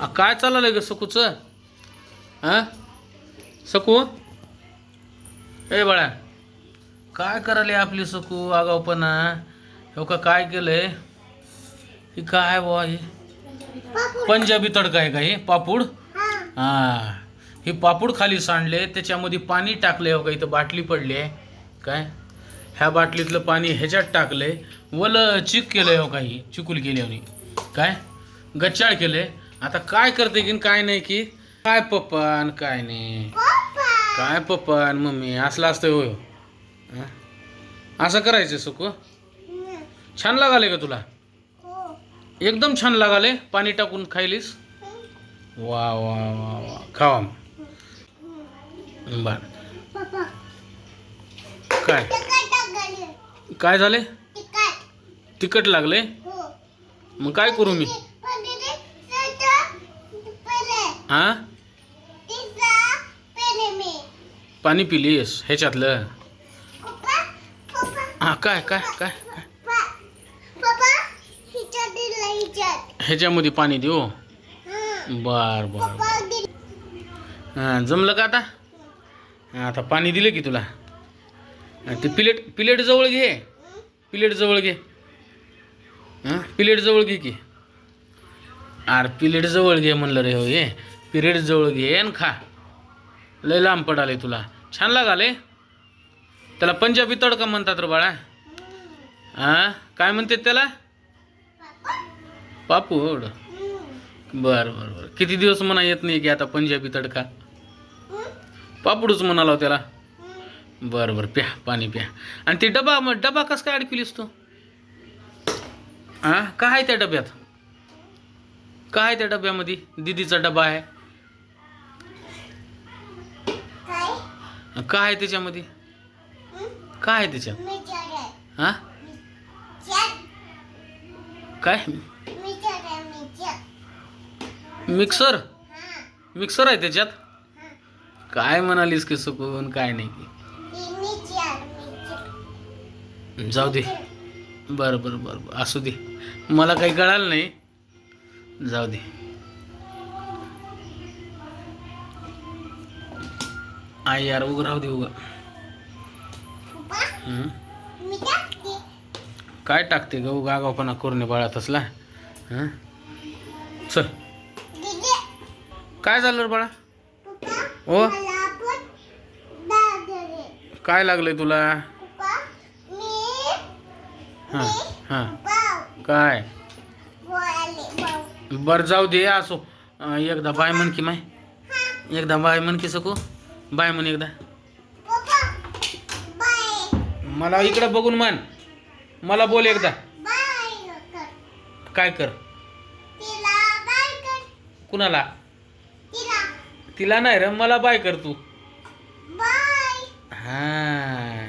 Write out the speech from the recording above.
आ, काय चाललंय ग सकूच हा? सकू ए बाळा काय करायले आपली सकू आगावपणा हो का काय केलंय? हे काय बुवा हे? पंजाबी तडका आहे का हे? पापूड? हा. हे. पापूड खाली सांडले त्याच्यामध्ये पाणी टाकले हो का इथं? बाटली पडली आहे. काय? ह्या बाटलीतलं पाणी ह्याच्यात टाकलंय. वल चिक केलंय हो काही चिकूल केली होती काय? गच्चाळ केले आता काय करते की काय नाही की? काय पप्पा काय नाही. काय पप्पा न मम्मी असलं असतं होय. हं? असं करायचं सुकू? छान लागाले का तुला? एकदम छान लागाले. पाणी टाकून खायलीस? वा वा वा वा. खावा मग. बर. काय? काय झाले? तिखट. लागले? मग काय करू मी? हा? पाणी पिलीस ह्याच्यातलं. हा काय काय काय काय? ह्याच्यामध्ये पाणी देऊ? बर बर बर. हा जमलं का आता? आता पाणी दिलं की तुला? ते प्लेट प्लेट जवळ घे. प्लेट जवळ घे. हां प्लेट जवळ घे की. आर प्लेट जवळ घे म्हणलं रे हो ये पिरियड जवळ घे आणि खा. लय लांब पडाले तुला. छान लागाले त्याला पंजाबी तडका म्हणतात रे बाळा. हा काय म्हणते त्याला? पापूड. बर बर बर. किती दिवस म्हणा येत नाही की आता पंजाबी तडका? पापूडच म्हणाला हो त्याला. बर बर. प्या पाणी प्या. आणि ते डबा मग डबा कस काय अडकलीस तू? हां काय आहे त्या डब्यात? काय आहे त्या डब्यामध्ये? दिदीचा डबा आहे. काय आहे त्याच्यामध्ये? काय आहे त्याच्यात हा? काय? मिक्सर? मिक्सर आहे त्याच्यात? काय म्हणालीस की सुकून काय नाही की? जाऊ दे. बरं बरं बरं बरं. असू दे. मला काही कळालं नाही. जाऊ दे. आई यार उग राहू दे उग. काय टाकते ग? उगा आगावपणा करून बाळा तसला हं? चल. काय झालं रे बाळा? ओ? काय लागलंय तुला? हां हां. काय? बर जाऊ दे असो. एकदा बाय म्हण की माय. एकदा बाय म्हण की सकू. बाय म्हण एकदा. मला इकडे बघून म्हण. मला बोल एकदा. काय कर? कुणाला? तिला. नाही रे मला बाय कर तू. हा.